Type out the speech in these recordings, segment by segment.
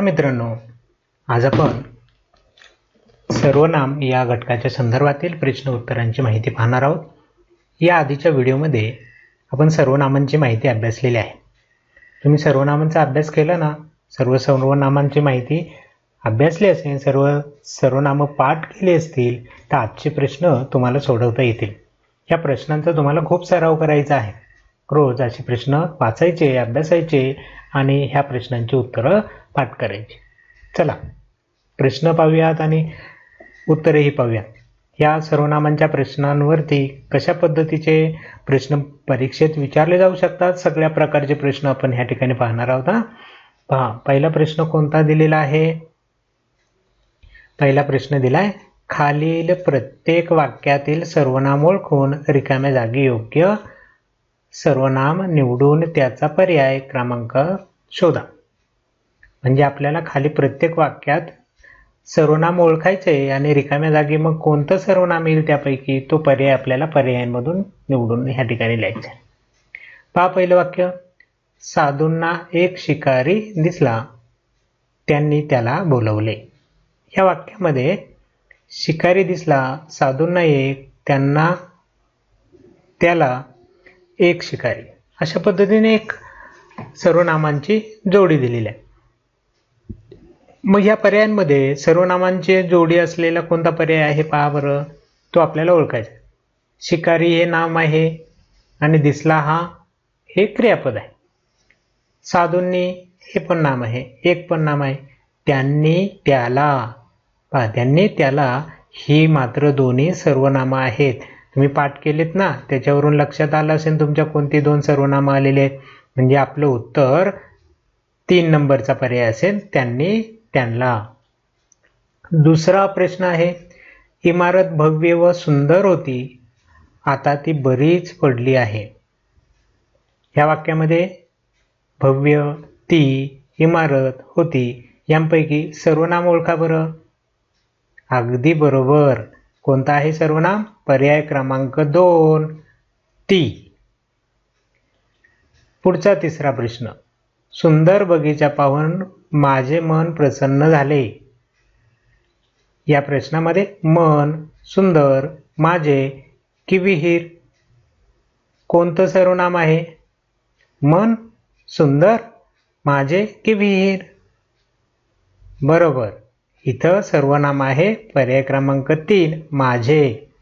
नमस्कार मित्रांनो. आज आपण सर्वनाम या घटकाच्या संदर्भातील प्रश्न उत्तरांची माहिती पाहणार आहोत. या आधीच्या व्हिडिओमध्ये आपण सर्वनामांची माहिती अभ्यासलेली आहे. तुम्ही सर्वनामांचा अभ्यास केला ना सर्व सर्वनामांची माहिती अभ्यासली असेल सर्व सर्वनामं पाठ केली असतील तर आजचे प्रश्न तुम्हाला सोडवता येतील. या प्रश्नांचा तुम्हाला खूप सराव करायचा आहे. रोज असे प्रश्न वाचायचे अभ्यासायचे आणि ह्या प्रश्नांची उत्तरं पाठ करायची. चला प्रश्न पाहूयात आणि उत्तरेही पाहूयात. या सर्वनामांच्या प्रश्नांवरती कशा पद्धतीचे प्रश्न परीक्षेत विचारले जाऊ शकतात? सगळ्या प्रकारचे प्रश्न आपण ह्या ठिकाणी पाहणार आहोत हा? पहा पहिला प्रश्न कोणता दिलेला आहे? पहिला प्रश्न दिलाय खालील प्रत्येक वाक्यातील सर्वनाम ओळखून रिकाम्या जागी योग्य सर्वनाम निवडून त्याचा पर्याय क्रमांक शोधा. म्हणजे आपल्याला खाली प्रत्येक वाक्यात सर्वनाम ओळखायचे आहे आणि रिकाम्या जागी मग कोणतं सर्वनाम येईल त्यापैकी तो पर्याय आपल्याला पर्यायांमधून निवडून ह्या ठिकाणी लिहायचा आहे. पहा पहिलं वाक्य. साधूंना एक शिकारी दिसला. त्यांनी त्याला बोलवले. ह्या वाक्यामध्ये शिकारी दिसला साधूंना एक त्यांना त्याला एक शिकारी. अशा पद्धतीने एक सर्वनामांची जोडी दिलेली आहे. मग या पर्यायांमध्ये सर्वनामांचे जोडी असलेला कोणता पर्याय आहे पहा बरं. तो आपल्याला ओळखायचा शिकारी हे नाम आहे आणि दिसला हा हे क्रियापद आहे. साधूंनी हे पण नाम आहे एक पण नाम आहे. त्यांनी त्याला पहा त्यांनी त्याला ही मात्र दोन्ही सर्वनामं आहेत. तुम्ही पाठ केलेत ना त्याच्यावरून लक्षात आलं असेल तुमच्या कोणती दोन सर्वनामं आलेले आहेत. म्हणजे आपलं उत्तर तीन नंबरचा पर्याय असेल त्यांनी त्यांना. दुसरा प्रश्न आहे इमारत भव्य व सुंदर होती आता ती बरीच पडली आहे. ह्या वाक्यामध्ये भव्य ती इमारत होती यांपैकी सर्वनाम ओळखा बरं. अगदी बरोबर. कोणता आहे सर्वनाम पर्याय क्रमांक दोन ती पुढचा तिसरा प्रश्न. सुंदर बगीचा पाहून माझे मन प्रसन्न झाले. या प्रश्नामध्ये मन सुंदर माझे की विहीर कोणतं सर्वनाम आहे? मन सुंदर माझे की विहीर बरोबर. इथं सर्वनाम आहे पर्याय क्रमांक तीन माझे.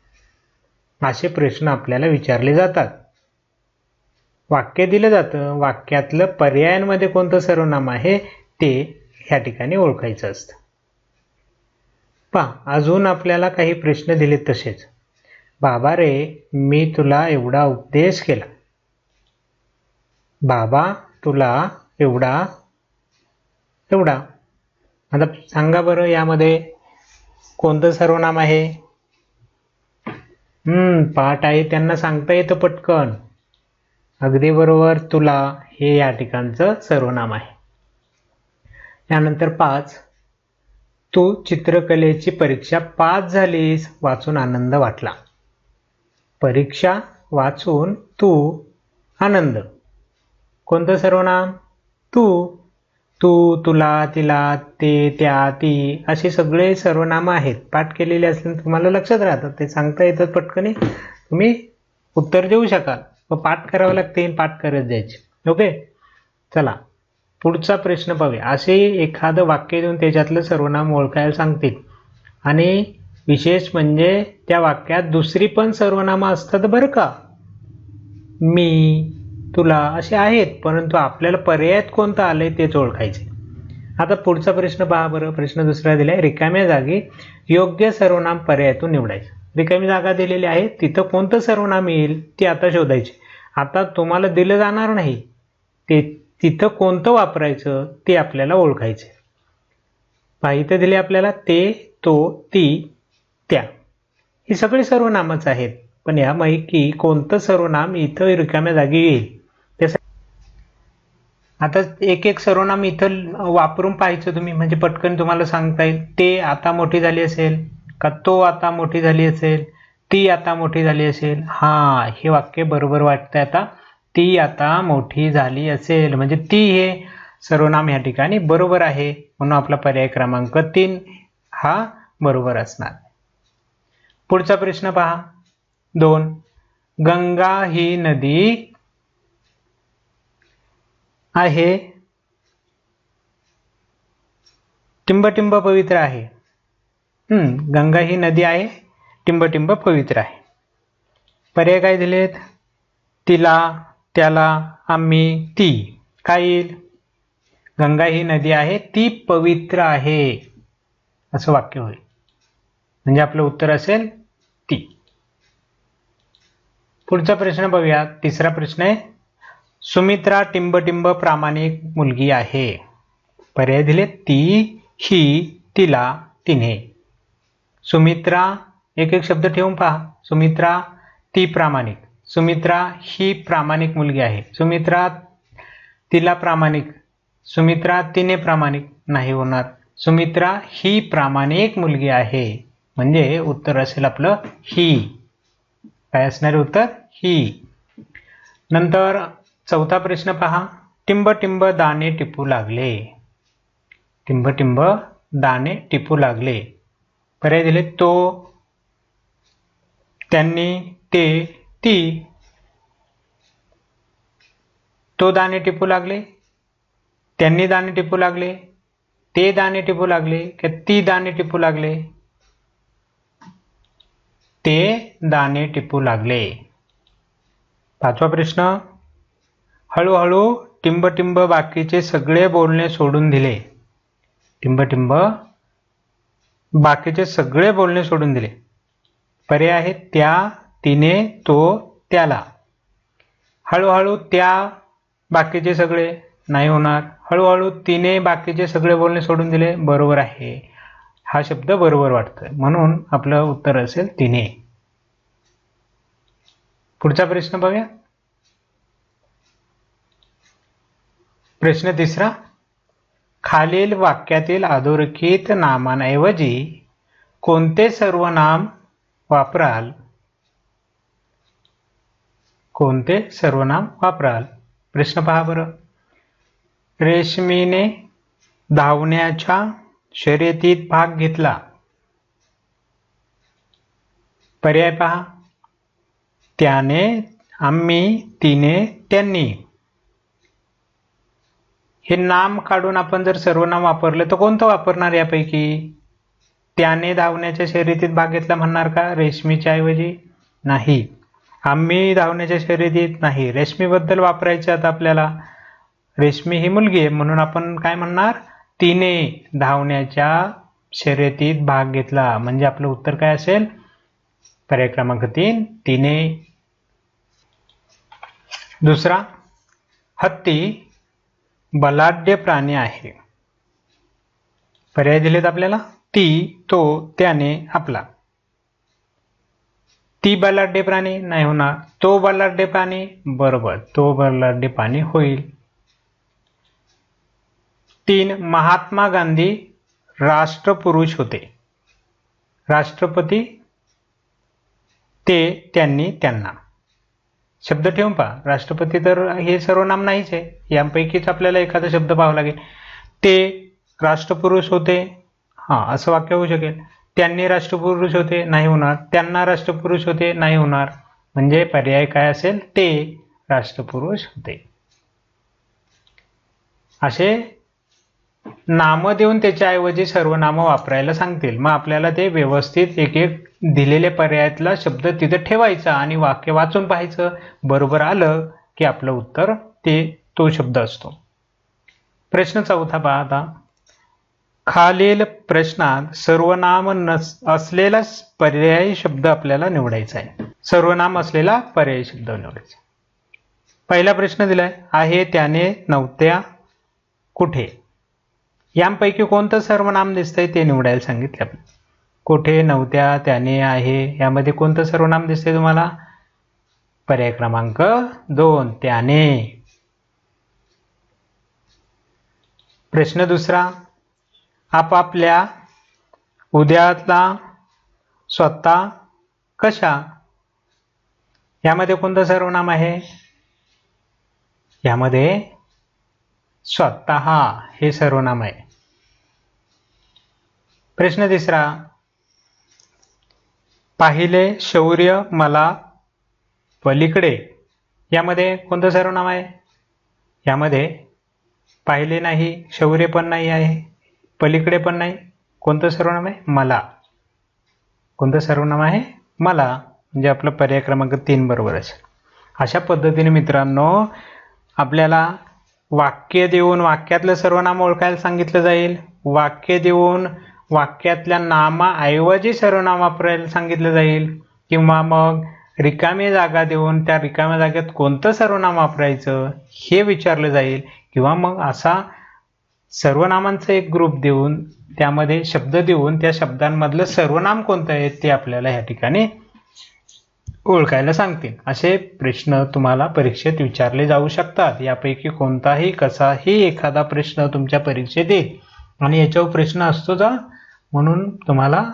असे प्रश्न आपल्याला विचारले जातात. वाक्य दिलं जातं. वाक्यातलं पर्यायांमध्ये कोणतं सर्वनाम आहे? ते ह्या ठिकाणी ओळखायचं असतं. पहा अजून आपल्याला काही प्रश्न दिलेत तसेच. बाबा रे मी तुला एवढा उपदेश केला. बाबा तुला एवढा एवढा. आता सांगा बरं यामध्ये कोणतं सर्वनाम आहे? हम्म पाठ आहे त्यांना सांगता येतं पटकन. अगदी बरोबर तुला हे या ठिकाणचं सर्वनाम आहे. त्यानंतर पाच. तू चित्रकलेची परीक्षा पास झालीस वाचून आनंद वाटला. परीक्षा वाचून तू आनंद. कोणतं सर्वनाम तू. तू तुला तिला ते त्या ती असे सगळे सर्वनामं आहेत. पाठ केलेले असले तुम्हाला लक्षात राहतात. ते सांगता येतात पटकने. तुम्ही उत्तर देऊ शकाल. व पाठ करावं लागते पाठ करत जायचे. ओके? चला. पुढचा प्रश्न पाहूया. असे एखादं वाक्य देऊन त्याच्यातलं सर्वनाम ओळखायला सांगतील. आणि विशेष म्हणजे त्या वाक्यात दुसरी पण सर्वनामं असतात बरं का? मी तुला असे आहेत परंतु आपल्याला पर्यायात कोणतं आलंय तेच ओळखायचे. आता पुढचा प्रश्न पहा बरं. प्रश्न दुसरा दिलाय. रिकाम्या जागी योग्य सर्वनाम पर्यायातून निवडायचं. रिकामी जागा दिलेली आहे. तिथं कोणतं सर्वनाम येईल ते आता शोधायची. आता तुम्हाला दिलं जाणार नाही. ते तिथं कोणतं वापरायचं ते आपल्याला ओळखायचे पहा इथं दिले आपल्याला ते तो ती त्या. ही सगळी सर्वनामच आहेत. पण यापैकी कोणतं सर्वनाम इथं रिकाम्या जागी येईल? आता एक एक सर्वनाम इथं वापरून पाहायचं तुम्ही म्हणजे पटकन तुम्हाला सांगता येईल. ते आता मोठी झाली असेल का तो आता मोठी झाली असेल ती आता मोठी झाली असेल. हा हे वाक्य बरोबर वाटतंय आता. ती आता मोठी झाली असेल. म्हणजे ती हे सर्वनाम या ठिकाणी बरोबर आहे. म्हणून आपला पर्याय क्रमांक तीन हा बरोबर असणार. पुढचा प्रश्न पहा. दोन. गंगा ही नदी आहे. टिंबटिंब पवित्र आहे. हम्म गंगा ही नदी आहे. टिंबटिंब पवित्र आहे. पर्याय काय दिलेत? तिला त्याला आम्ही ती. काय येईल? गंगा ही नदी आहे ती पवित्र आहे. असं वाक्य होईल. म्हणजे आपलं उत्तर असेल ती. पुढचा प्रश्न बघूया. तिसरा प्रश्न आहे सुमित्रा टिंबटिंब प्रामाणिक मुलगी आहे. पर्याय दिले ती ही तिला तिने. सुमित्रा एक एक शब्द ठेवून पहा. सुमित्रा ती प्रामाणिक. सुमित्रा ही प्रामाणिक मुलगी आहे. सुमित्रा तिला प्रामाणिक. सुमित्रा तिने प्रामाणिक नाही होणार. सुमित्रा ही प्रामाणिक मुलगी आहे. म्हणजे उत्तर असेल आपलं ही. काय असणारे उत्तर? ही. नंतर चौथा प्रश्न पहा. टिंब टिंब दाणे टिपू लागले. टिंब टिंब दाणे टिपू लागले. पर्याय दिले तो त्यांनी ते ती तो दाणे टिपू लागले त्यांनी दाणे टिपू लागले ते दाणे टिपू लागले की ती दाणे टिपू लागले ते दाणे टिपू लागले. पाचवा प्रश्न हळूहळू टिंबटिंब बाकीचे सगळे बोलणे सोडून दिले. टिंबटिंब बाकीचे सगळे बोलणे सोडून दिले. पर्याय आहे त्या तिने तो त्याला. हळूहळू त्या बाकीचे सगळे नाही होणार. हळूहळू तिने बाकीचे सगळे बोलणे सोडून दिले. बरोबर आहे. हा शब्द बरोबर वाटतोय. म्हणून आपलं उत्तर असेल तिने. पुढचा प्रश्न बघूया. प्रश्न तिसरा. खालील वाक्यातील अधोरेखित नामांऐवजी कोणते सर्वनाम वापराल? कोणते सर्वनाम वापराल? प्रश्न पहा बरं. रेशमीने धावण्याच्या शर्यतीत भाग घेतला. पर्याय पहा. त्याने आम्ही तिने त्यांनी. हे नाम काढून आपण जर सर्वनाम वापरलं तर कोणतं वापरणार यापैकी? त्याने धावण्याच्या शर्यतीत भाग घेतला म्हणणार का? रेशमीच्या ऐवजी? नाही. आम्ही धावण्याच्या शर्यतीत नाही. रेशमीबद्दल वापरायचे आता आपल्याला. रेशमी ही मुलगी आहे म्हणून आपण काय म्हणणार? तिने धावण्याच्या शर्यतीत भाग घेतला. म्हणजे आपलं उत्तर काय असेल? पर्याय क्रमांक तीन तिने दुसरा हत्ती बलाढ्य प्राणी आहे. पर्याय दिलेत आपल्याला? ती तो त्याने आपला. ती बलाढ्य प्राणी नाही होणार. तो बलाढ्य प्राणी बरोबर. तो बलाढ्य प्राणी होईल. तीन महात्मा गांधी राष्ट्रपुरुष होते. राष्ट्रपती ते त्यांनी त्यांना. शब्द ठेवून पहा. राष्ट्रपती तर हे सर्व नाम नाहीच आहे. यांपैकीच आपल्याला एखादा शब्द पाहावा लागेल. ते राष्ट्रपुरुष होते. हां असं वाक्य होऊ शकेल. त्यांनी राष्ट्रपुरुष होते नाही होणार. त्यांना राष्ट्रपुरुष होते नाही होणार. म्हणजे पर्याय काय असेल? ते राष्ट्रपुरुष होते. असे नामं देऊन त्याच्याऐवजी सर्व नामं वापरायला सांगतील. मग आपल्याला ते व्यवस्थित एक एक दिलेल्या पर्यायातला शब्द तिथं ठेवायचा आणि वाक्य वाचून पाहायचं. बरोबर आलं की आपलं उत्तर ते तो शब्द असतो. प्रश्न चौथा पहा आता खालील प्रश्नात सर्वनाम नस असलेला पर्यायी शब्द आपल्याला निवडायचा आहे. सर्वनाम असलेला पर्यायी शब्द निवडायचा पहिला प्रश्न दिलाय आहे त्याने नव्हत्या कुठे? यांपैकी कोणतं सर्वनाम दिसतंय ते निवडायला सांगितलं आपण. कुठे नव्हत्या त्याने आहे यामध्ये कोणतं सर्वनाम दिसतंय तुम्हाला? पर्याय क्रमांक दोन त्याने. प्रश्न दुसरा आपापल्या उद्यातला स्वतः कशा? यामध्ये कोणतं सर्वनाम आहे? यामध्ये स्वतः हे सर्वनाम आहे. प्रश्न तिसरा. पाहिले शौर्य मला पलीकडे. यामध्ये कोणतं सर्वनाम आहे? यामध्ये पाहिले नाही शौर्य पण नाही आहे. पलीकडे पण नाही. कोणतं सर्वनाम आहे? मला. कोणतं सर्वनाम आहे? मला. म्हणजे आपलं पर्याय क्रमांक तीन बरोबर असेल. अशा पद्धतीने मित्रांनो आपल्याला वाक्य देऊन वाक्यातलं सर्वनाम ओळखायला सांगितलं जाईल. वाक्य देऊन वाक्यातल्या नामाऐवजी सर्वनाम वापरायला सांगितलं जाईल. किंवा मग रिकामी जागा देऊन त्या रिकाम्या जागेत कोणतं सर्वनाम वापरायचं हे विचारलं जाईल. किंवा मग असा सर्वनामांचा एक ग्रुप देऊन त्यामध्ये शब्द देऊन त्या शब्दांमधलं सर्वनाम कोणतं आहे ते आपल्याला ह्या ठिकाणी ओळखायला सांगतील. असे प्रश्न तुम्हाला परीक्षेत विचारले जाऊ शकतात. यापैकी कोणताही कसाही एखादा प्रश्न तुमच्या परीक्षेत येईल. आणि याच्यावर प्रश्न असतो जा म्हणून तुम्हाला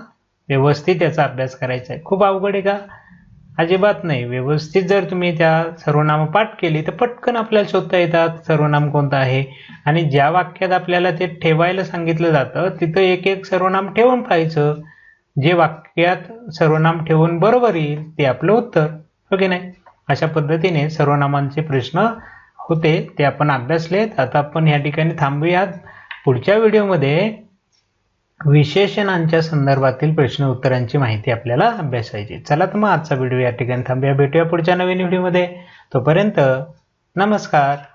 व्यवस्थित याचा अभ्यास करायचा आहे. खूप अवघड आहे का? अजिबात नाही. व्यवस्थित जर तुम्ही त्या सर्वनाम पाठ केली तर पटकन आपल्याला शोधता येतात सर्वनाम कोणतं आहे. आणि ज्या वाक्यात आपल्याला ते ठेवायला सांगितलं जातं तिथं एक एक सर्वनाम ठेवून पाहायचं. जे वाक्यात सर्वनाम ठेवून बरोबर येईल ते आपलं उत्तर. हो की नाही? अशा पद्धतीने सर्वनामांचे प्रश्न होते ते आपण अभ्यासलेत. आता आपण या ठिकाणी थांबूयात. पुढच्या व्हिडिओमध्ये विशेषणांच्या संदर्भातील प्रश्न उत्तरांची माहिती आपल्याला अभ्यासायची. चला तर मग आजचा व्हिडिओ या ठिकाणी थांबूया. भेटूया पुढच्या नवीन व्हिडिओमध्ये. तोपर्यंत नमस्कार.